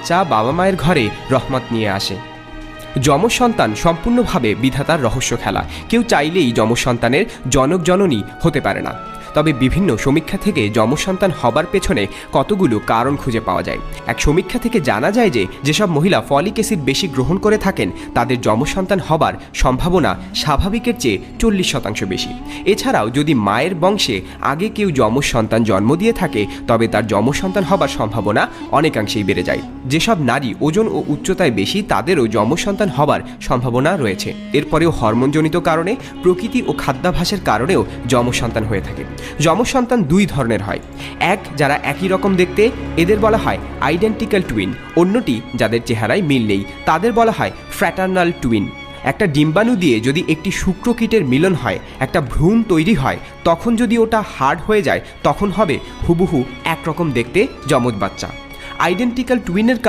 বাচ্চা বাবা মায়ের ঘরে রহমত নিয়ে আসে। যমজ সন্তান সম্পূর্ণভাবে বিধাতার রহস্য খেলা। কেউ চাইলেই যমজ সন্তানের জনক জননী হতে পারে না। তবে বিভিন্ন সমীক্ষা থেকে যমজ সন্তান হবার পেছনে কতগুলো কারণ খুঁজে পাওয়া যায়। এক সমীক্ষা থেকে জানা যায় যে, যেসব মহিলা ফলিক অ্যাসিড বেশি গ্রহণ করে থাকেন, তাদের যমজ সন্তান হবার সম্ভাবনা স্বাভাবিকের চেয়ে চল্লিশ শতাংশ বেশি। এছাড়াও যদি মায়ের বংশে আগে কেউ যমজ সন্তান জন্ম দিয়ে থাকে, তবে তার যমজ সন্তান হবার সম্ভাবনা অনেকাংশেই বেড়ে যায়। যেসব নারী ওজন ও উচ্চতায় বেশি, তাদেরও যমজ সন্তান হবার সম্ভাবনা রয়েছে। এরপরেও হরমোনজনিত কারণে প্রকৃতি ও খাদ্যাভাসের কারণেও যমজ সন্তান হয়ে থাকে। যমজ সন্তান দুই ধরনের হয়। এক, যারা একই রকম দেখতে, এদের বলা হয় আইডেন্টিক্যাল টুইন অন্যটি, যাদের চেহারায় মিল নেই, তাদের বলা হয় ফ্র্যাটার্নাল টুইন একটা ডিম্বাণু দিয়ে যদি একটি শুক্রকীটের মিলন হয়, একটা ভ্রূণ তৈরি হয়, তখন যদি ওটা হার্ড হয়ে যায়, তখন হবে হুবহু একরকম দেখতে যমজ বাচ্চা। আইডেন্টিক্যাল টুইনের